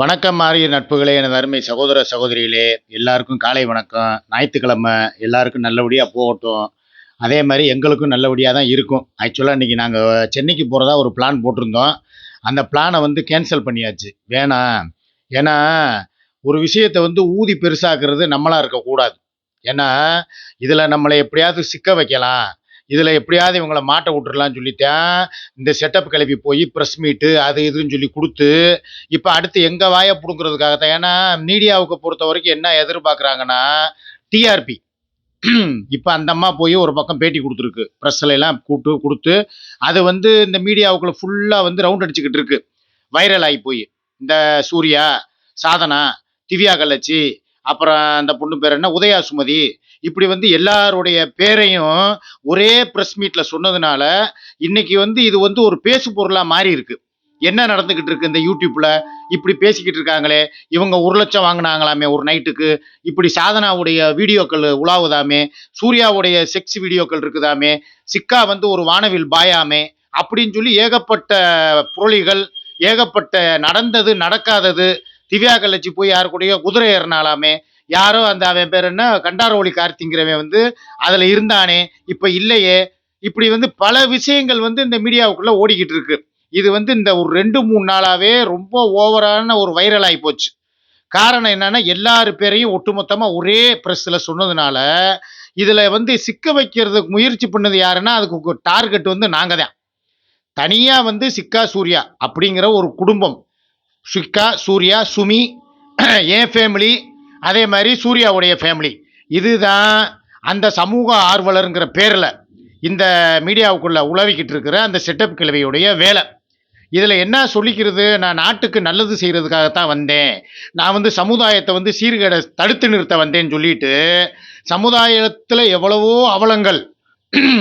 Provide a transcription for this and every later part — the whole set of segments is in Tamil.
வணக்கம் மாறிய நட்புகளே எனது அருமை சகோதர சகோதரிகளே. எல்லாருக்கும் காலை வணக்கம். ஞாயிற்றுக்கிழமை எல்லாருக்கும் நல்லபடியாக போகட்டும். அதே மாதிரி எங்களுக்கும் நல்லபடியாக தான் இருக்கும். ஆக்சுவலாக இன்றைக்கி நாங்கள் சென்னைக்கு போகிறதா ஒரு பிளான் போட்டிருந்தோம். அந்த பிளானை வந்து கேன்சல் பண்ணியாச்சு. வேணாம் ஏன்னா ஒரு விஷயத்தை வந்து ஊதி பெருசாக்குறது நம்மளாக இருக்கக்கூடாது. ஏன்னா இதில் நம்மளை எப்படியாவது சிக்க வைக்கலாம். இதில் எப்படியாவது இவங்களை மாட்ட விட்டுறலாம்னு சொல்லிட்டேன். இந்த செட்டப் கிளப்பி போய் ப்ரெஸ் மீட்டு அது இதுன்னு சொல்லி கொடுத்து இப்போ அடுத்து எங்கள் வாயை பிடுங்கிறதுக்காக தான் ஏன்னா மீடியாவுக்கு பொறுத்த வரைக்கும் என்ன எதிர்பார்க்குறாங்கன்னா டிஆர்பி இப்போ அந்த அம்மா போய் ஒரு பக்கம் பேட்டி கொடுத்துருக்கு. ப்ரெஸ்ல எல்லாம் கூப்பிட்டு கொடுத்து அது வந்து இந்த மீடியாவுக்குள்ள ஃபுல்லாக வந்து ரவுண்ட் அடிச்சுக்கிட்டு இருக்கு. வைரல் ஆகி போய். இந்த சூர்யா சாதனா திவ்யா கலச்சி அப்புறம் அந்த பொண்ணு பேர் என்ன? உதயா சுமதி இப்படி வந்து எல்லாருடைய பேரையும் ஒரே ப்ரெஸ் மீட்ல சொன்னதுனால இன்னைக்கு வந்து இது வந்து ஒரு பேசு பொருளா மாறி இருக்கு என்ன நடந்துகிட்டு இருக்கு இந்த யூடியூப்ல? இப்படி பேசிக்கிட்டு இருக்காங்களே. இவங்க ஒரு லட்சம் வாங்கினாங்களாமே ஒரு நைட்டுக்கு. இப்படி சாதனாவுடைய வீடியோக்கள் உலாவுதாமே. சூர்யாவுடைய செக்ஸ் வீடியோக்கள் இருக்குதாமே. சிக்கா வந்து ஒரு வானவில் பாயாமே. அப்படின்னு சொல்லி ஏகப்பட்ட புரளிகள் ஏகப்பட்ட நடந்தது நடக்காதது திவ்யா கள்ளச்சி போய் யாரு கூடயோ குதிரை ஏறினாலாமே யாரோ அந்த அவன் பேர் என்ன? கண்டாரோலி கார்த்திங்கிறவன் வந்து அதில் இருந்தானே இப்போ இல்லையே. இப்படி வந்து பல விஷயங்கள் வந்து இந்த மீடியாவுக்குள்ளே ஓடிக்கிட்டு இருக்கு. இது வந்து இந்த ஒரு ரெண்டு மூணு நாளாகவே ரொம்ப ஓவரான ஒரு வைரல் ஆகி போச்சு. காரணம் என்னன்னா எல்லாரு பேரையும் ஒட்டுமொத்தமாக ஒரே ப்ரெஸ்ஸில் சொன்னதுனால இதில் வந்து சிக்க வைக்கிறதுக்கு முயற்சி பண்ணது யாருன்னா அதுக்கு டார்கெட் வந்து நாங்கள் தான். தனியாக வந்து சிக்கா சூர்யா அப்படிங்கிற ஒரு குடும்பம். சிக்கா சூர்யா சுமி என் ஃபேமிலி அதே மாதிரி சூர்யாவுடைய ஃபேமிலி இதுதான் அந்த சமூக ஆர்வலருங்கிற பேரில் இந்த மீடியாவுக்குள்ளே உழவிக்கிட்டு இருக்கிற அந்த செட்டப் கிழவியுடைய வேலை. இதில் என்ன சொல்லிக்கிறது? நான் நாட்டுக்கு நல்லது செய்கிறதுக்காகத்தான் வந்தேன். நான் வந்து சமுதாயத்தை வந்து சீர்கேட தடுத்து நிறுத்த வந்தேன்னு சொல்லிட்டு சமுதாயத்தில் எவ்வளவோ அவலங்கள்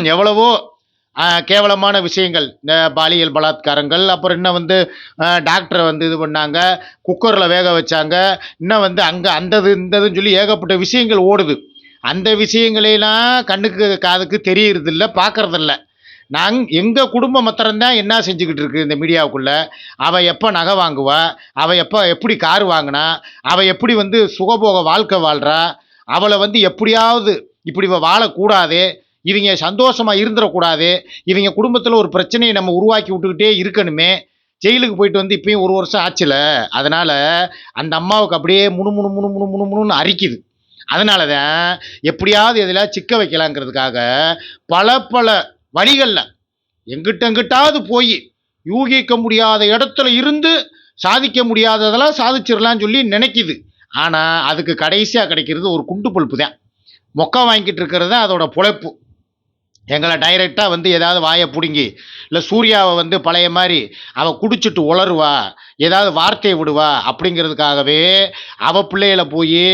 எவ்வளவோ கேவலமான விஷயங்கள். இந்த பாலியல் பலாத்காரங்கள் அப்புறம் இன்னும் வந்து டாக்டரை வந்து இது பண்ணாங்க குக்கரில் வேக வச்சாங்க. இன்னும் வந்து அங்கே அந்தது இந்ததுன்னு சொல்லி ஏகப்பட்ட விஷயங்கள் ஓடுது. அந்த விஷயங்களையெல்லாம் கண்ணுக்கு காதுக்கு தெரியறதில்ல பார்க்கறதில்ல. நாங் எங்கள் குடும்பம் மாத்திரம்தான் என்ன செஞ்சுக்கிட்டு இருக்கு இந்த மீடியாவுக்குள்ளே? அவள் எப்போ நகை வாங்குவா? அவள் எப்போ எப்படி கார் வாங்கினா? அவள் எப்படி வந்து சுகபோக வாழ்க்கை வாழ்கிறா அவளை வந்து எப்படியாவது இப்படி இவ வாழக்கூடாது? இவங்க சந்தோஷமாக இருந்துடக்கூடாது இவங்க குடும்பத்தில் ஒரு பிரச்சனையை நம்ம உருவாக்கி விட்டுக்கிட்டே இருக்கணுமே. ஜெயிலுக்கு போயிட்டு வந்து இப்பயும் ஒரு வருஷம் ஆச்சுல. அதனால் அந்த அம்மாவுக்கு அப்படியே முணு முணு முணு முணு முணு முணுன்னு அரிக்குது. அதனால தான் எப்படியாவது எதில் சிக்க வைக்கலாங்கிறதுக்காக பல பல வழிகளில் எங்கிட்ட எங்கிட்டாவது போய் யூகிக்க முடியாத இடத்துல இருந்து சாதிக்க முடியாததெல்லாம் சாதிச்சிடலாம்னு சொல்லி நினைக்கிது. ஆனால் அதுக்கு கடைசியாக கிடைக்கிறது ஒரு குண்டு பல்ப்பு தான் மொக்கை வாங்கிட்டு இருக்கிறது தான் அதோட பொழைப்பு. எங்களை டைரெக்டாக வந்து ஏதாவது வாயை பிடுங்கி இல்லை சூர்யாவை வந்து பழைய மாதிரி அவள் குடிச்சிட்டு உளருவா ஏதாவது வார்த்தையை விடுவா அப்படிங்கிறதுக்காகவே அவ பிள்ளையில போய்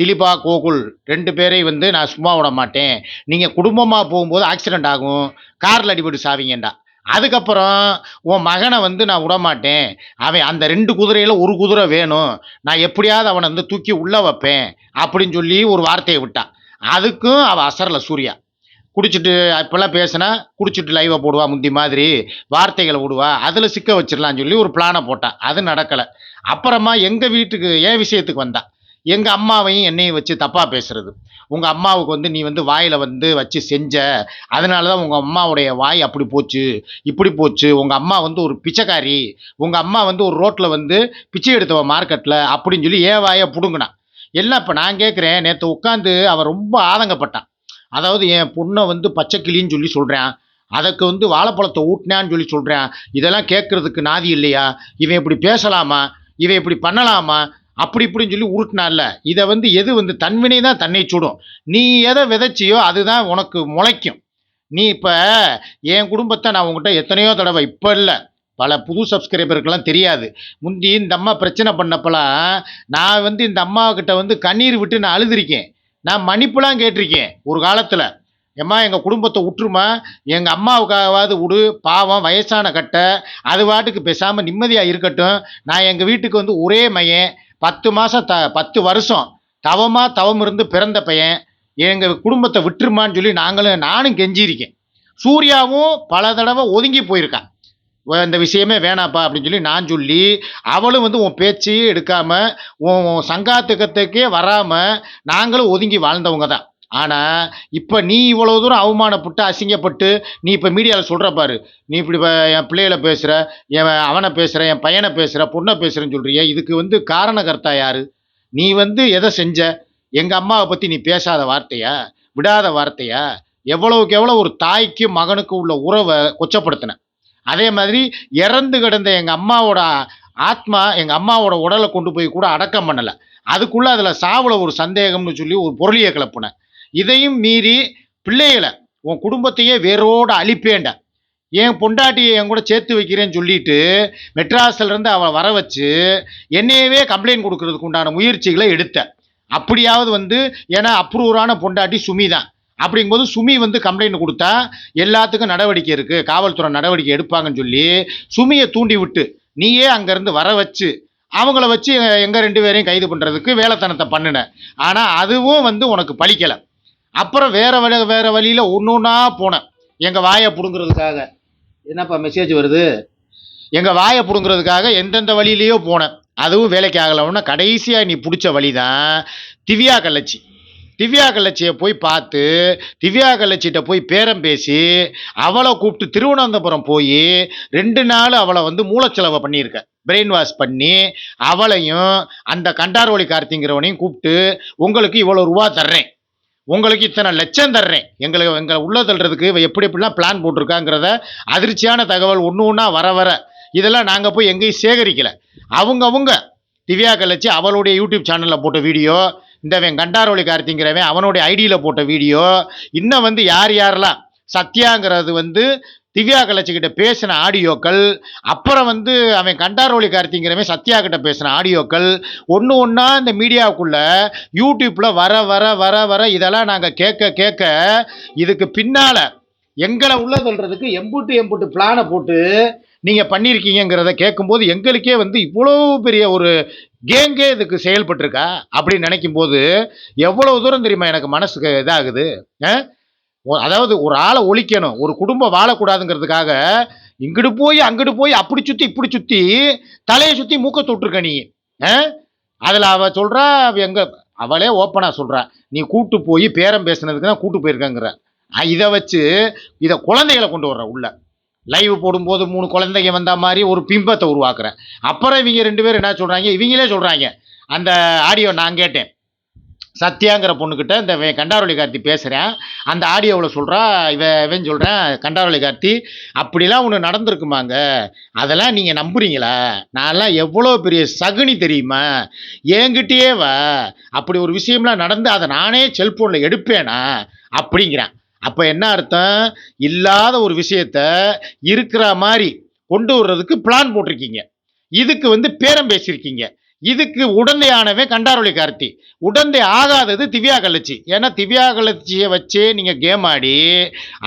திலிபா கோகுல் ரெண்டு பேரையும் வந்து நான் சும்மா விட மாட்டேன். நீங்கள் குடும்பமாக போகும்போது ஆக்சிடென்ட் ஆகும். காரில் அடிபட்டு சாவிங்கண்டா. அதுக்கப்புறம் உன் மகனை வந்து நான் விட மாட்டேன். அவன் அந்த ரெண்டு குதிரையில் ஒரு குதிரை வேணும். நான் எப்படியாவது அவனை வந்து தூக்கி உள்ளே வைப்பேன் அப்படின்னு சொல்லி ஒரு வார்த்தையை விட்டான் அதுக்கும் அவள் அசரல சூர்யா. குடிச்சிட்டு இப்போல்லாம் பேசினா குடிச்சிட்டு லைவை போடுவா முந்தி மாதிரி வார்த்தைகளை விடுவா. அதில் சிக்க வச்சிடலான்னு சொல்லி ஒரு பிளானை போட்டான் அது நடக்கலை. அப்புறமா எங்கள் வீட்டுக்கு என் விஷயத்துக்கு வந்தான் எங்கள் அம்மாவையும் என்னையும் வச்சு தப்பாக பேசுறது. உங்கள் அம்மாவுக்கு வந்து நீ வந்து வாயில் வந்து வச்சு செஞ்ச அதனால தான் உங்கள் அம்மாவுடைய வாய் அப்படி போச்சு இப்படி போச்சு. உங்கள் அம்மா வந்து ஒரு பிச்சைக்காரி. உங்கள் அம்மா வந்து ஒரு ரோட்டில் வந்து பிச்சை எடுத்தவ மார்க்கெட்டில் அப்படின்னு சொல்லி ஏன் வாயை பிடுங்கினான் எல்லாம் இப்போ நான் கேட்குறேன் நேற்று உட்காந்து அவன் ரொம்ப ஆதங்கப்பட்டான். அதாவது என் பொண்ணை வந்து பச்சை கிளின்னு சொல்லி சொல்கிறேன் அதுக்கு வந்து வாழைப்பழத்தை ஊட்டினான்னு சொல்லி சொல்கிறேன் இதெல்லாம் கேட்குறதுக்கு நாதி இல்லையா? இவன் இப்படி பேசலாமா? இவன் இப்படி பண்ணலாமா? அப்படி இப்படின்னு சொல்லி உருட்டினான்ல. இதை வந்து எது வந்து தன்வினை தான் தன்னை சுடும். நீ எதை விதைச்சியோ அதுதான் உனக்கு முளைக்கும். நீ இப்போ என் குடும்பத்தை நான் உங்ககிட்ட எத்தனையோ தடவை இப்போ இல்லை பல புது சப்ஸ்கிரைபருக்கெல்லாம் தெரியாது. முந்தி இந்த அம்மா பிரச்சனை பண்ணப்பலாம் நான் வந்து இந்த அம்மாக்கிட்ட வந்து கண்ணீர் விட்டு நான் அழுதுருக்கேன். நான் மன்னிப்புலாம் கேட்டிருக்கேன் ஒரு காலத்தில். ஏம்மா எங்கள் குடும்பத்தை விட்டுருமா எங்கள் அம்மாவுக்காகவாவது விடு பாவம் வயசான கட்டை அது பாட்டுக்கு பேசாமல் நிம்மதியாக இருக்கட்டும். நான் எங்கள் வீட்டுக்கு வந்து ஒரே மையன். பத்து மாதம் த பத்து வருஷம் தவமாக தவம் இருந்து பிறந்த பையன். எங்கள் குடும்பத்தை விட்டுருமான்னு சொல்லி நாங்களும் நானும் கெஞ்சிருக்கேன் சூர்யாவும் பல தடவை ஒதுங்கி போயிருக்கான் இந்த விஷயமே வேணாப்பா அப்படின்னு சொல்லி நான் சொல்லி அவளும் வந்து உன் பேச்சையே எடுக்காமல் உன் உன் சங்காத்துக்கத்துக்கே வராமல் நாங்களும் ஒதுங்கி வாழ்ந்தவங்க தான். ஆனால் இப்போ நீ இவ்வளோ தூரம் அவமானப்பட்டு அசிங்கப்பட்டு நீ இப்போ மீடியாவில் சொல்கிற பாரு. நீ இப்படி என் பிள்ளைகளை பேசுகிற என் அவனை பேசுகிற என் பையனை பேசுகிற பொண்ணை பேசுகிறேன்னு சொல்கிறிய இதுக்கு வந்து காரணகர்த்தா யார்? நீ வந்து எதை செஞ்ச? எங்கள் அம்மாவை பற்றி நீ பேசாத வார்த்தையா? விடாத வார்த்தையா? எவ்வளவுக்கு எவ்வளோ ஒரு தாய்க்கு மகனுக்கு உள்ள உறவை கொச்சப்படுத்தின. அதே மாதிரி இறந்து கிடந்த எங்கள் அம்மாவோட ஆத்மா எங்கள் அம்மாவோட உடலை கொண்டு போய் கூட அடக்கம் பண்ணலை. அதுக்குள்ளே அதில் சாவில் ஒரு சந்தேகம்னு சொல்லி ஒரு பொருளியை கிளப்புனேன். இதையும் மீறி பிள்ளைகளை உன் குடும்பத்தையே வேரோடு அழிப்பேண்ட என் பொண்டாட்டியை என் கூட சேர்த்து வைக்கிறேன்னு சொல்லிட்டு மெட்ராஸ்ல இருந்து அவளை வர வச்சு என்னையவே கம்ப்ளைண்ட் கொடுக்கறதுக்கு உண்டான முயற்சிகளை எடுத்தேன். அப்படியாவது வந்து ஏன்னா அப்ரூவரான பொண்டாட்டி சுமி தான். அப்படிங்கும்போது சுமி வந்து கம்ப்ளைண்ட் கொடுத்தா எல்லாத்துக்கும் நடவடிக்கை இருக்குது காவல்துறை நடவடிக்கை எடுப்பாங்கன்னு சொல்லி சுமியை தூண்டி விட்டு நீயே அங்கேருந்து வர வச்சு அவங்கள வச்சு எங்கள் ரெண்டு பேரையும் கைது பண்ணுறதுக்கு வேலைத்தனத்தை பண்ணினேன் ஆனால் அதுவும் வந்து உனக்கு பழிக்கலை. அப்புறம் வேறு வழி வேறு வழியில் ஒன்று ஒன்றா போனேன் எங்கள் வாயை பிடுங்கிறதுக்காக. என்னப்பா மெசேஜ் வருது? எங்கள் வாயை பிடுங்கிறதுக்காக எந்தெந்த வழியிலையோ போனேன் அதுவும் வேலைக்கு ஆகலன்னா கடைசியாக நீ பிடிச்ச வழி தான் திவ்யா கள்ளச்சி. திவ்யா கலட்சியை போய் பார்த்து திவ்யா கலட்சிகிட்ட போய் பேரம் பேசி அவளை கூப்பிட்டு திருவனந்தபுரம் போய் ரெண்டு நாள் அவளை வந்து மூலச்செலவை பண்ணியிருக்க. பிரெயின் வாஷ் பண்ணி அவளையும் அந்த கண்டார்வழி கார்த்திங்கிறவனையும் கூப்பிட்டு உங்களுக்கு இவ்வளோ ரூபா தர்றேன். உங்களுக்கு இத்தனை லட்சம் தர்றேன். எங்களுக்கு எங்களை உள்ள தள்ளுறதுக்கு இவ எப்படி எப்படிலாம் பிளான் போட்டிருக்காங்கிறத அதிர்ச்சியான தகவல் ஒன்று ஒன்றா வர வர இதெல்லாம் நாங்கள் போய் எங்கேயும் சேகரிக்கலை. அவங்க அவங்க திவ்யா கலச்சி அவளுடைய யூடியூப் சேனலில் போட்ட வீடியோ இந்தவன் கண்டாரோலி கார்த்திங்கிறவன் அவனுடைய ஐடியில் போட்ட வீடியோ இன்னும் வந்து யார் யாரெல்லாம் சத்யாங்கிறது வந்து திவ்யா கலச்சிக்கிட்ட பேசின ஆடியோக்கள் அப்புறம் வந்து அவன் கண்டாரோலி கார்த்திங்கிறவன் சத்யா கிட்ட பேசின ஆடியோக்கள் ஒன்று ஒன்றா இந்த மீடியாவுக்குள்ள யூடியூப்பில் வர வர வர வர இதெல்லாம் நாங்கள் கேட்க கேட்க இதுக்கு பின்னால் எங்களை உள்ள சொல்கிறதுக்கு எம்புட்டு எம்புட்டு பிளானை போட்டு நீங்கள் பண்ணியிருக்கீங்கிறத கேட்கும்போது எங்களுக்கே வந்து இவ்வளோ பெரிய ஒரு கேங்கே இதுக்கு செயல்பட்டிருக்கா? அப்படின்னு நினைக்கும் போது எவ்வளவு தூரம் தெரியுமா எனக்கு மனசுக்கு இதாகுது? ஆ? அதாவது ஒரு ஆளை ஒழிக்கணும் ஒரு குடும்பம் வாழக்கூடாதுங்கிறதுக்காக இங்கிட்டு போய் அங்கிட்டு போய் அப்படி சுற்றி இப்படி சுற்றி தலையை சுற்றி மூக்க தொட்டிருக்க நீ. அதில் அவ சொல்கிறா எங்க அவளே ஓப்பனாக சொல்கிறா நீ கூட்டு போய் பேரம் பேசுனதுக்கு தான் கூட்டு போயிருக்கங்கிற. இதை வச்சு இதை குழந்தைகளை கொண்டு வர்ற உள்ள. லைவ் போடும்போது மூணு குழந்தைங்க வந்த மாதிரி ஒரு பிம்பத்தை உருவாக்குறேன். அப்புறம் இவங்க ரெண்டு பேரும் என்ன சொல்கிறாங்க இவங்களே சொல்கிறாங்க அந்த ஆடியோ நான் கேட்டேன். சத்யாங்கிற பொண்ணுக்கிட்ட இந்த வே- கண்டாரொளி கார்த்தி பேசுகிறேன் அந்த ஆடியோவில் சொல்கிறா இவ இவன் சொல்கிறேன் கண்டாரொளி கார்த்தி அப்படிலாம் ஒன்று நடந்திருக்குமாங்க? அதெல்லாம் நீங்கள் நம்புறீங்களா? நான்லாம் எவ்வளோ பெரிய சகுனி தெரியுமா? என்கிட்டயே வா. அப்படி ஒரு விஷயம்லாம் நடந்து அதை நானே செல்ஃபோனில் எடுப்பேனா? அப்படிங்கிறேன். அப்போ என்ன அர்த்தம்? இல்லாத ஒரு விஷயத்த இருக்கிற மாதிரி கொண்டு வர்றதுக்கு பிளான் போட்டிருக்கீங்க. இதுக்கு வந்து பேரம் பேசியிருக்கீங்க. இதுக்கு உடந்தையானவே கண்டாரொளி கார்த்தி. உடந்தை ஆகாதது திவ்யா கள்ளச்சி. ஏன்னா திவ்யா கள்ளச்சியை வச்சே நீங்கள் கேம் ஆடி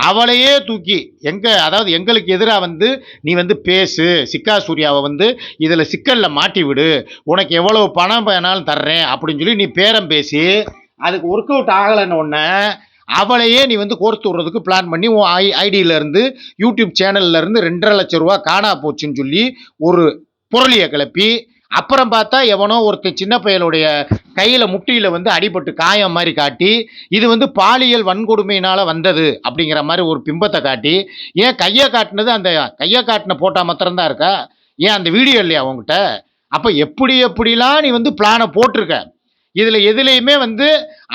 அவளையே தூக்கி எங்கே அதாவது எங்களுக்கு எதிராக வந்து நீ வந்து பேசு சிக்கா சூர்யாவை வந்து இதில் சிக்கலில் மாட்டி விடு உனக்கு எவ்வளவு பணம் வேணாலும் தர்றேன் அப்படின்னு சொல்லி நீ பேரம் பேசி அதுக்கு ஒர்க் அவுட் ஆகலைன்னு ஒன்று அவளையே நீ வந்து கோர்த்து விடுறதுக்கு பிளான் பண்ணி உன் ஐ ஐடியிலேருந்து யூடியூப் சேனல்லேருந்து ரெண்டரை லட்சம் ரூபா காணா போச்சுன்னு சொல்லி ஒரு பொருளியை கிளப்பி அப்புறம் பார்த்தா எவனோ ஒருத்தன் சின்ன பையனுடைய கையில் முட்டியில் வந்து அடிபட்டு காயம் மாதிரி காட்டி இது வந்து பாலியல் வன்கொடுமையினால் வந்தது அப்படிங்கிற மாதிரி ஒரு பிம்பத்தை காட்டி ஏன் கையை காட்டினது அந்த கையை காட்டின போட்டா மாத்திரம்தான் இருக்கா? ஏன் அந்த வீடியோ இல்லையா அவங்ககிட்ட அப்போ எப்படி எப்படிலாம் நீ வந்து பிளானை போட்டிருக்க? இதில் எதுலேயுமே வந்து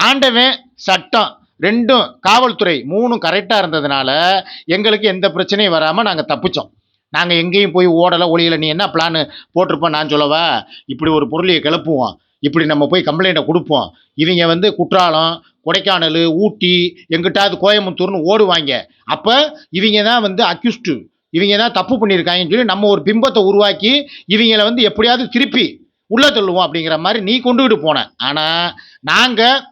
ஆண்டவன் சட்டம் ரெண்டும் காவல்துறை மூணும் கரெக்டாக இருந்ததுனால எங்களுக்கு எந்த பிரச்சனையும் வராமல் நாங்கள் தப்பிச்சோம். நாங்கள் எங்கேயும் போய் ஓடலை ஒளியில் நீ என்ன பிளான் போட்டிருப்போம் நான் சொல்லவா? இப்படி ஒரு பொருளையை கிளப்புவோம். இப்படி நம்ம போய் கம்ப்ளைண்ட்டை கொடுப்போம். இவங்க வந்து குற்றாலம் கொடைக்கானல் ஊட்டி எங்கிட்டாவது கோயம்புத்தூர்னு ஓடுவாங்க. அப்போ இவங்க தான் வந்து அக்யூஸ்டு இவங்க தான் தப்பு பண்ணியிருக்காங்கன்னு சொல்லி நம்ம ஒரு பிம்பத்தை உருவாக்கி இவங்கள வந்து எப்படியாவது திருப்பி உள்ளே தள்ளுவோம் அப்படிங்கிற மாதிரி நீ கொண்டுகிட்டு போன. ஆனால் நாங்கள்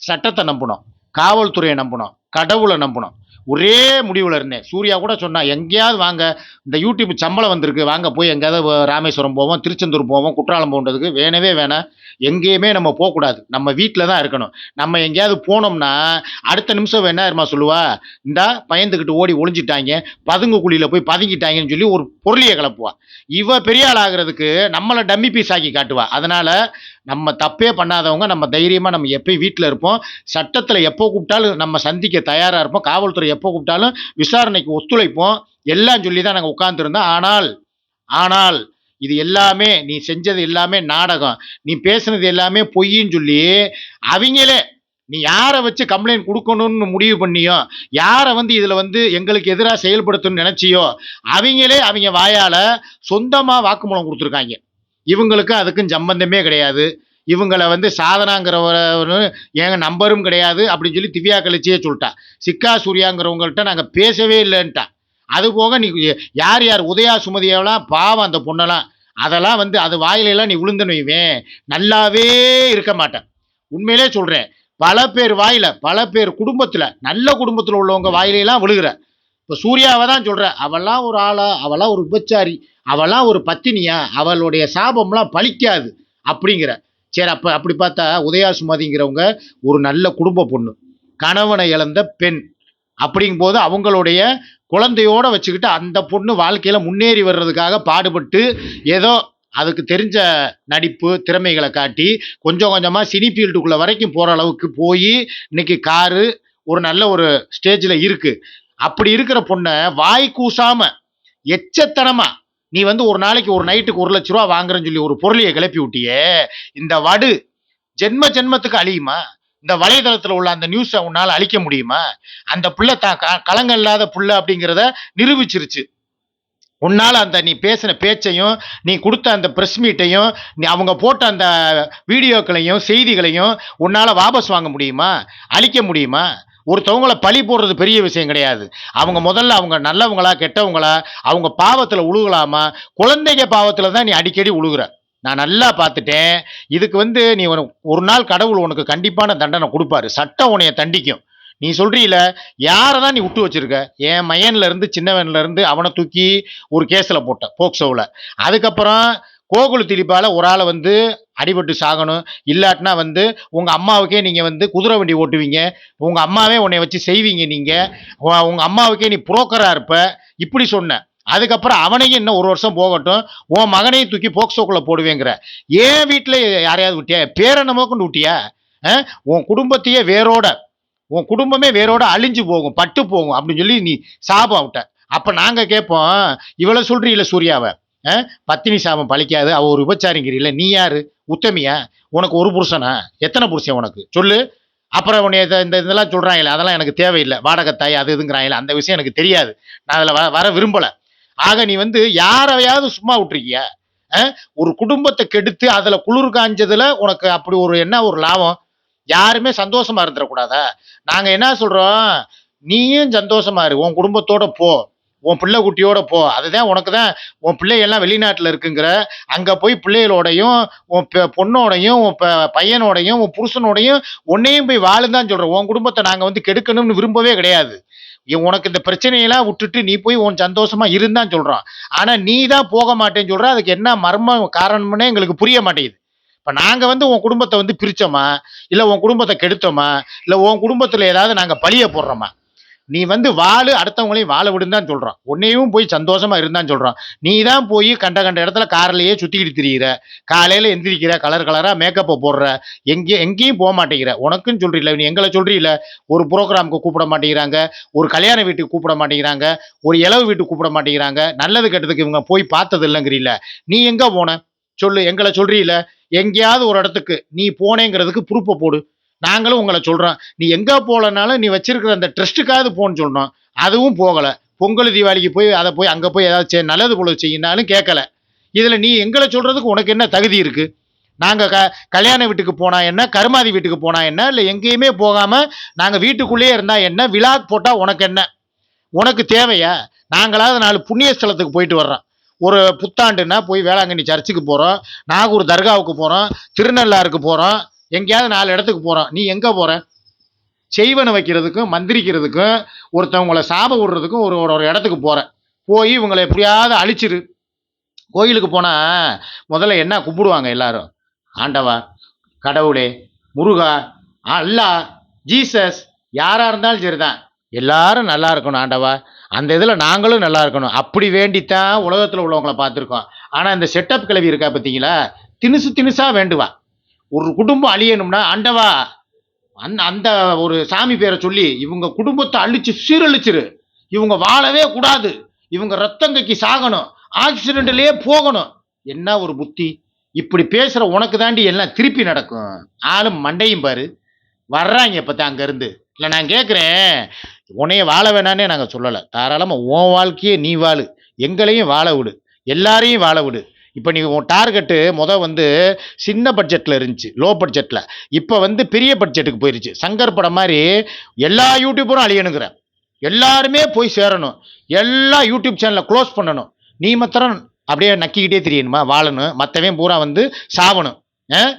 சட்டத்தை நம்பினோம். காவல்துறையை நம்பினோம் கடவுளை நம்பினோம் ஒரே முடிவில் இருந்தேன். சூர்யா கூட சொன்னால் எங்கேயாவது வாங்க. இந்த யூடியூப் சம்பளம் வந்திருக்கு. வாங்க போய் எங்கேயாவது ராமேஸ்வரம் போவோம் திருச்செந்தூர் போவோம் குற்றாலம் போன்றதுக்கு. வேணவே வேணாம். எங்கேயுமே நம்ம போகக்கூடாது. நம்ம வீட்டில் தான் இருக்கணும். நம்ம எங்கேயாவது போனோம்னா அடுத்த நிமிஷம் என்ன தெரியுமா சொல்லுவா? இந்தா பயந்துக்கிட்டு ஓடி ஒளிஞ்சிட்டாங்க. பதுங்கு குழியில் போய் பதுங்கிட்டாங்கன்னு சொல்லி ஒரு பொருளியை கிளப்புவா இவ பெரிய ஆள் ஆகிறதுக்கு நம்மளை டம்மி பீஸ் ஆக்கி காட்டுவா. அதனால் நம்ம தப்பே பண்ணாதவங்க நம்ம தைரியமாக நம்ம எப்போயும் வீட்டில் இருப்போம். சட்டத்தில் எப்போ கூப்பிட்டாலும் நம்ம சந்திக்க தயாராக இருப்போம். காவல்துறை எப்போ கூப்பிட்டாலும் விசாரணைக்கு ஒத்துழைப்போம். எல்லாம் சொல்லி தான் நாங்கள் உட்காந்துருந்தோம் ஆனால் ஆனால் இது எல்லாமே நீ செஞ்சது எல்லாமே நாடகம். நீ பேசுனது எல்லாமே பொய்ன்னு சொல்லி அவங்களே நீ யாரை வச்சு கம்ப்ளைண்ட் கொடுக்கணும்னு முடிவு பண்ணியோ யாரை வந்து இதில் வந்து எங்களுக்கு எதிராக செயல்படுத்தணும்னு நினச்சியோ அவங்களே அவங்க வாயால் சொந்தமாக வாக்குமூலம் கொடுத்துருக்காங்க. இவங்களுக்கு அதுக்கும் சம்பந்தமே கிடையாது. இவங்களை வந்து சாதனாங்கிறவரு எங்கள் நம்பரும் கிடையாது அப்படின்னு சொல்லி திவ்யா கழிச்சியே சொல்லிட்டா. சிக்கா சூர்யாங்கிறவங்கள்ட்ட நாங்கள் பேசவே இல்லைன்ட்டா. அது போக நீ யார் யார் உதயா சுமதியெல்லாம் பாவம் அந்த பொண்ணெல்லாம். அதெல்லாம் வந்து அது வாயிலெல்லாம் நீ விழுந்துன்னு வைவேன் நல்லாவே இருக்க மாட்டேன். உண்மையிலே சொல்கிறேன் பல பேர் வாயில பல பேர் குடும்பத்தில் நல்ல குடும்பத்தில் உள்ளவங்க வாயிலெல்லாம் விழுகிற. இப்போ சூர்யாவை தான் சொல்கிறேன் அவெல்லாம் ஒரு ஆளா அவெல்லாம் ஒரு விபச்சாரி அவெல்லாம் ஒரு பத்தினியா அவளுடைய சாபம்லாம் பலிக்காது அப்படிங்கிற. சரி அப்போ அப்படி பார்த்தா உதயா சுமதிங்கிறவங்க ஒரு நல்ல குடும்ப பொண்ணு கணவனை இழந்த பெண் அப்படிங்கும்போது அவங்களுடைய குழந்தையோட வச்சுக்கிட்டு அந்த பொண்ணு வாழ்க்கையில் முன்னேறி வர்றதுக்காக பாடுபட்டு ஏதோ அதுக்கு தெரிஞ்ச நடிப்பு திறமைகளை காட்டி கொஞ்சம் கொஞ்சமாக சினி ஃபீல்டுக்குள்ளே வரைக்கும் போகிற அளவுக்கு போய் இன்னைக்கு காரு ஒரு நல்ல ஒரு ஸ்டேஜில் இருக்குது அப்படி இருக்கிற பொண்ணை வாய் கூசாம எச்சத்தனமா நீ வந்து ஒரு நாளைக்கு ஒரு நைட்டுக்கு ஒரு லட்ச ரூபா வாங்குறேன்னு சொல்லி ஒரு பொருளையை கிளப்பி விட்டியே இந்த வடு ஜென்ம ஜென்மத்துக்கு அழியுமா? இந்த வலைதளத்தில் உள்ள அந்த நியூஸை உன்னால் அழிக்க முடியுமா? அந்த புள்ள தான் க- இல்லாத புள்ள அப்படிங்கிறத நிரூபிச்சிருச்சு. உன்னால் அந்த நீ பேசின பேச்சையும் நீ கொடுத்த அந்த ப்ரெஸ் மீட்டையும் நீ அவங்க போட்ட அந்த வீடியோக்களையும் செய்திகளையும் உன்னால் வாபஸ் வாங்க முடியுமா? அழிக்க முடியுமா? ஒருத்தவங்கள பழி போடுறது பெரிய விஷயம் கிடையாது. அவங்க முதல்ல அவங்க நல்லவங்களா கெட்டவங்களா அவங்க பாவத்தில் உழுகலாமா? குழந்தைங்க பாவத்தில் தான் நீ அடிக்கடி உழுகுற. நான் நல்லா பார்த்துட்டேன். இதுக்கு வந்து நீ ஒரு- ஒரு நாள் கடவுள் உனக்கு கண்டிப்பான தண்டனை கொடுப்பாரு. சட்டம் உன்னைய தண்டிக்கும். நீ சொல்றீல யாரை தான் நீ விட்டு வச்சிருக்க? என் மையன்ல இருந்து சின்னவன்ல இருந்து அவனை தூக்கி ஒரு கேஸில் போட்ட போக்சோவில். அதுக்கப்புறம் கோகுல் திலீப்பால ஒரு ஆளை வந்து அடிபட்டு சாகணும். இல்லாட்டினா வந்து உங்கள் அம்மாவுக்கே நீங்கள் வந்து குதிரை வண்டி ஓட்டுவீங்க. உங்கள் அம்மாவே உன்னை வச்சு செய்வீங்க நீங்கள் உங்கள் அம்மாவுக்கே நீ புரோக்கராக இருப்ப. இப்படி சொன்ன. அதுக்கப்புறம் அவனையும் இன்னும் ஒரு வருஷம் போகட்டும். உன் மகனையும் தூக்கி போக்சோக்குள்ளே போடுவேங்கிற. ஏன் வீட்டில் யாரையாவது விட்டியா பேரனமோ கொண்டு விட்டியா உன் குடும்பத்தையே வேரோட. உன் குடும்பமே வேரோட அழிஞ்சு போகும் பட்டு போகும் அப்படின்னு சொல்லி நீ சாபம் விட்ட அப்போ நாங்கள் கேட்போம் இவ்வளோ சொல்கிறீங்கள சூர்யாவை? பத்தினி சாபம் பழிக்காது. அவ ஒரு விபச்சாரிங்கிறீல நீ யாரு? உத்தமியா? உனக்கு ஒரு புருஷனா? எத்தனை புருஷன் உனக்கு? சொல்லு. அப்புறம் உன்னை இந்த இதெல்லாம் சொல்கிறாங்களே அதெல்லாம் எனக்கு தேவையில்லை. வாடகை தாய் அது இதுங்கிறாங்களே அந்த விஷயம் எனக்கு தெரியாது. நான் அதில் வர வர விரும்பலை. ஆக நீ வந்து யாரையாவது சும்மா விட்டுருக்கிய? ஒரு குடும்பத்தை கெடுத்து அதில் குளிர் காஞ்சதில் உனக்கு அப்படி ஒரு என்ன ஒரு லாபம்? யாருமே சந்தோஷமா இருந்துடக்கூடாதா? நாங்கள் என்ன சொல்கிறோம் நீயும் சந்தோஷமா இரு. உன் குடும்பத்தோட போ. உன் பிள்ளை குட்டியோட போ. அதுதான் உனக்கு தான் உன் பிள்ளைகள்லாம் வெளிநாட்டில் இருக்குங்கிற அங்கே போய் பிள்ளைகளோடையும் உன் பெ- பொண்ணோடையும் உன் ப- பையனோடையும் உன் புருஷனோடையும் உன்னையும் போய் வாழுந்தான் சொல்கிறோம் உன் குடும்பத்தை நாங்கள் வந்து கெடுக்கணும்னு விரும்பவே கிடையாது. உனக்கு இந்த பிரச்சனையெல்லாம் விட்டுட்டு நீ போய் உன் சந்தோஷமா இருந்தான் சொல்கிறோம் ஆனால் நீ தான் போக மாட்டேன்னு சொல்கிற அதுக்கு என்ன மர்ம காரணம்னே எங்களுக்கு புரிய மாட்டேங்குது. இப்போ நாங்கள் வந்து உன் குடும்பத்தை வந்து பிரித்தோமா இல்லை உன் குடும்பத்தை கெடுத்தோமா? இல்லை உன் குடும்பத்தில் ஏதாவது நாங்கள் பழிய போடுறோமா? நீ வந்து வாழு அடுத்தவங்களையும் வாழ விடுன்னு தான் சொல்கிறான் உன்னையும் போய் சந்தோஷமாக இருந்தான்னு சொல்கிறான் நீ தான் போய் கண்ட கண்ட இடத்துல கார்லேயே சுற்றிக்கிட்டு திரியிற. காலையில் எந்திரிக்கிற கலர் கலராக மேக்கப்பை போடுற. எங்கே எங்கேயும் போக மாட்டேங்கிற. உனக்குன்னு சொல்கிறீல்ல நீ எங்களை சொல்கிறீல்ல ஒரு ப்ரோக்ராமுக்கு கூப்பிட மாட்டேங்கிறாங்க. ஒரு கல்யாண வீட்டுக்கு கூப்பிட மாட்டேங்கிறாங்க. ஒரு இளவு வீட்டுக்கு கூப்பிட மாட்டேங்கிறாங்க. நல்லது கெட்டதுக்கு இவங்க போய் பார்த்தது இல்லைங்கிறீல நீ எங்கே போன? சொல்லு எங்களை சொல்கிறீல்ல எங்கேயாவது ஒரு இடத்துக்கு நீ போனேங்கிறதுக்கு ப்ரூஃபை போடு. நாங்களும் உங்களை சொல்கிறோம் நீ எங்கே போகலனாலும் நீ வச்சிருக்கிற அந்த ட்ரஸ்ட்டுக்காவது போன்னு சொன்னோம். அதுவும் போகலை. பொங்கல் தீபாவளிக்கு போய் அதை போய் அங்கே போய் ஏதாவது செய்- நல்லது போல செய்யினாலும் கேட்கல. இதில் நீ எங்களை சொல்கிறதுக்கு உனக்கு என்ன தகுதி இருக்குது நாங்கள் க கல்யாண வீட்டுக்கு போனால் என்ன கருமாதி வீட்டுக்கு போனா என்ன இல்லை எங்கேயுமே போகாமல் நாங்கள் வீட்டுக்குள்ளேயே இருந்தால் என்ன விழா போட்டால் உனக்கு என்ன? உனக்கு தேவையா? நாங்களாவது நாலு புண்ணிய ஸ்தலத்துக்கு போயிட்டு வர்றோம். ஒரு புத்தாண்டுன்னா போய் வேளாங்கண்ணி சர்ச்சுக்கு போகிறோம் நாகூர் தர்காவுக்கு போகிறோம் திருநள்ளாருக்கு போகிறோம் எங்கேயாவது நாலு இடத்துக்கு போகிறோம் நீ எங்கே போகிற செய்வனை வைக்கிறதுக்கும் மந்திரிக்கிறதுக்கும் ஒருத்தவங்கள சாப விடுறதுக்கும் ஒரு ஒரு இடத்துக்கு போகிற போய் இவங்களை எப்படியாவது அழிச்சிரு. கோயிலுக்கு போனால் முதல்ல என்ன கும்பிடுவாங்க எல்லாரும்? ஆண்டவா கடவுளே முருகா அல்லா ஜீசஸ் யாராக இருந்தாலும் சரிதான். எல்லாரும் நல்லா இருக்கணும் ஆண்டவா. அந்த இதில் நாங்களும் நல்லா இருக்கணும். அப்படி வேண்டித்தான் உலகத்தில் உள்ளவங்கள பார்த்துருக்கோம். ஆனால் இந்த செட்டப் கிளவி இருக்கா பார்த்தீங்களா தினுசு தினுசாக வேண்டுவா. ஒரு குடும்பம் அழியணும்னா ஆண்டவா அந்த அந்த ஒரு சாமி பேரை சொல்லி இவங்க குடும்பத்தை அழிச்சு சீரழிச்சிரு. இவங்க வாழவே கூடாது. இவங்க ரத்தம் கக்கி சாகணும். ஆக்சிடென்ட்லேயே போகணும். என்ன ஒரு புத்தி? இப்படி பேசுகிற உனக்கு தாண்டி எல்லாம் திருப்பி நடக்கும். ஆளும் மண்டையும் பாரு. வர்றாங்க இப்போ தான் அங்கேருந்து. இல்லை நான் கேட்குறேன் உன்னைய வாழ வேணானே நாங்கள் சொல்லலை. தாராளமாக உன் வாழ்க்கையே நீ வாழு. எங்களையும் வாழ விடு. எல்லாரையும் வாழ விடு. இப்போ நீ உன் டார்கெட்டு மொதல் வந்து சின்ன பட்ஜெட்டில் இருந்துச்சு லோ. பட்ஜெட்டில் இப்போ வந்து பெரிய பட்ஜெட்டுக்கு போயிருச்சு. சங்கர் படம் மாதிரி எல்லா யூடியூபரும் அழியணுங்கிற. எல்லாருமே போய் சேரணும். எல்லா யூடியூப் சேனலை க்ளோஸ் பண்ணணும். நீ மாத்திரம் அப்படியே நக்கிக்கிட்டே தெரியணுமா? வாழணும். மற்றவன் பூரா வந்து சாவணும். ஆ?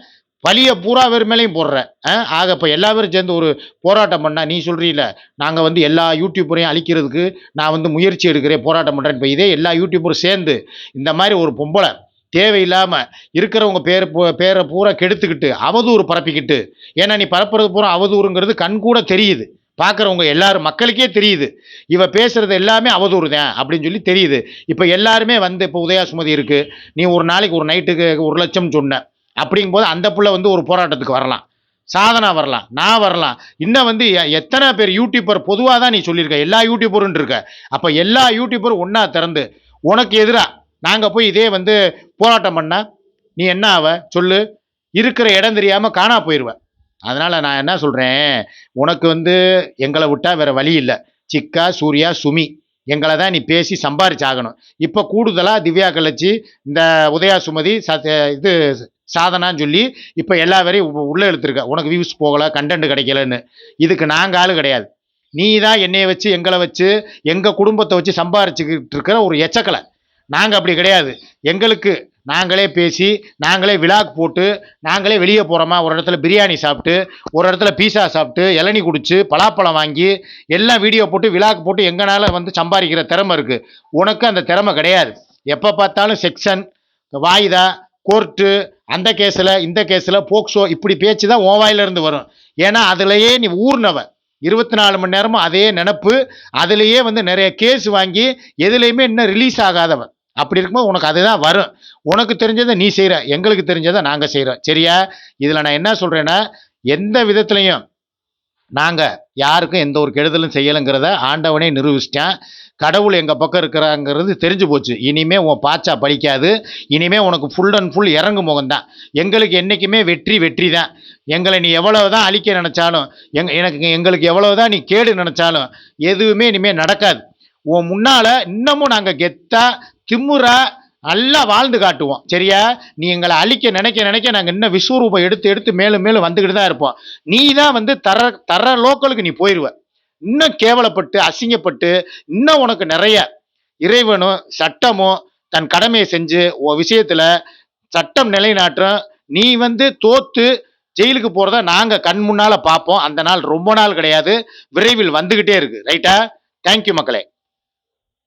பூரா பேர் மேலேயும் போடுற. ஆ? ஆக இப்போ எல்லா பேரும் சேர்ந்து ஒரு போராட்டம் பண்ணால் நீ சொல்கிறீல நாங்கள் வந்து எல்லா யூடியூப்பரையும் அழிக்கிறதுக்கு நான் வந்து முயற்சி எடுக்கிறேன் போராட்டம் பண்ணுறேன் இப்போ இதே எல்லா யூடியூப்பரும் சேர்ந்து இந்த மாதிரி ஒரு பொம்பளை தேவையில்லாமல் இருக்கிறவங்க பேர் பேரை பூரா கெடுத்துக்கிட்டு அவதூறு பரப்பிக்கிட்டு. ஏன்னா நீ பரப்புறது பூரா அவதூறுங்கிறது கண் கூட தெரியுது. பார்க்குறவங்க எல்லாரும் மக்களுக்கே தெரியுது. இவ பேசுறது எல்லாமே அவதூறு தான் அப்படின்னு சொல்லி தெரியுது. இப்போ எல்லாருமே வந்து இப்போ உதயா சுமதி இருக்குது நீ ஒரு நாளைக்கு ஒரு நைட்டுக்கு ஒரு லட்சம் சொன்ன. அப்படிங்கும்போது அந்த புள்ள வந்து ஒரு போராட்டத்துக்கு வரலாம். சாதனா வரலாம். நான் வரலாம். இன்னும் வந்து எ- எத்தனை பேர் யூடியூபர் பொதுவாக தான் நீ சொல்லியிருக்க. எல்லா யூடியூபரும் இருக்க. அப்போ எல்லா யூடியூபரும் ஒன்றா திறந்து உனக்கு எதிராக நாங்கள் போய் இதே வந்து போராட்டம் பண்ணால் நீ என்ன ஆவ? சொல்லு. இருக்கிற இடம் தெரியாமல் காணா போயிடுவ அதனால் நான் என்ன சொல்கிறேன் உனக்கு வந்து எங்களை விட்டால் வேற வழி இல்லை. சிக்கா சூர்யா சுமி எங்களை தான் நீ பேசி சம்பாரிச்சாகணும். இப்போ கூடுதலாக திவ்யா கழிச்சு இந்த உதயா சுமதி ச- இது சாதனான்னு சொல்லி இப்போ எல்லா வரையும் உள்ளே எழுத்துருக்க இழுத்துருக்க. உனக்கு வியூஸ் போகலை கண்டென்ட் கிடைக்கலன்னு. இதுக்கு நாங்கள் ஆள் கிடையாது. நீ தான் என்னைய வச்சு எங்களை வச்சு எங்கள் குடும்பத்தை வச்சு சம்பாரிச்சுக்கிட்டு இருக்கிற ஒரு எச்சக்கலை. நாங்கள் அப்படி கிடையாது. எங்களுக்கு நாங்களே பேசி நாங்களே விழாக் போட்டு நாங்களே வெளியே போகிறோமா ஒரு இடத்துல பிரியாணி சாப்பிட்டு ஒரு இடத்துல பீஸா சாப்பிட்டு இளநி குடிச்சு பலாப்பழம் வாங்கி எல்லாம் வீடியோ போட்டு விழாக்கு போட்டு எங்கனால வந்து சம்பாதிக்கிற திறமை இருக்குது உனக்கு அந்த திறமை கிடையாது. எப்போ பார்த்தாலும் செக்ஷன் வாய்தா கோர்ட்டு அந்த கேஸில் இந்த கேஸில் போக்சோ இப்படி பேச்சு தான் உன் வாயிலிருந்து வரும். ஏன்னா அதுலேயே நீ ஊர்னவ. இருபத்தி நாலு மணி நேரமும் அதே நினப்பு அதுலேயே வந்து நிறைய கேஸ் வாங்கி எதுலேயுமே இன்னும் ரிலீஸ் ஆகாதவன். அப்படி இருக்கும்போது உனக்கு அதுதான் வரும். உனக்கு தெரிஞ்சதை நீ செய்கிற எங்களுக்கு தெரிஞ்சதை நாங்கள் செய்கிறோம் சரியா? இதில் நான் என்ன சொல்கிறேன்னா எந்த விதத்துலையும் நாங்கள் யாருக்கும் எந்த ஒரு கெடுதலும் செய்யலைங்கிறத ஆண்டவனே நிரூபிச்சிட்டேன். கடவுள் எங்கள் பக்கம் இருக்கிறாங்கிறது தெரிஞ்சு போச்சு. இனிமே உன் பாச்சா படிக்காது இனிமே உனக்கு ஃபுல் அண்ட் ஃபுல் இறங்கு முகம்தான். எங்களுக்கு என்றைக்குமே வெற்றி வெற்றி தான் எங்களை நீ எவ்வளவு தான் அழிக்க நினச்சாலும் எங் எனக்கு எங்களுக்கு எவ்வளவு தான் நீ கேடு நினச்சாலும் எதுவுமே இனிமேல் நடக்காது. உன் முன்னால் இன்னமும் நாங்கள் கெத்தா திமுறா நல்லா வாழ்ந்து காட்டுவோம். சரியா? நீ எங்களை அழிக்க நினைக்க நினைக்க நாங்கள் இன்னும் விஸ்வரூபம் எடுத்து எடுத்து மேலும் மேலும் வந்துக்கிட்டு தான் இருப்போம். நீ தான் வந்து தர தர லோக்கலுக்கு நீ போயிடுவ இன்னும் கேவலப்பட்டு அசிங்கப்பட்டு இன்னும் உனக்கு நிறைய இறைவனும் சட்டமும் தன் கடமையை செஞ்சு உன் விஷயத்துல சட்டம் நிலைநாட்டும் நீ வந்து தோத்து ஜெயிலுக்கு போறத நாங்க கண் முன்னால பார்ப்போம். அந்த நாள் ரொம்ப நாள் கிடையாது. விரைவில் வந்துகிட்டே இருக்கு. ரைட்டா தேங்க்யூ மக்களே.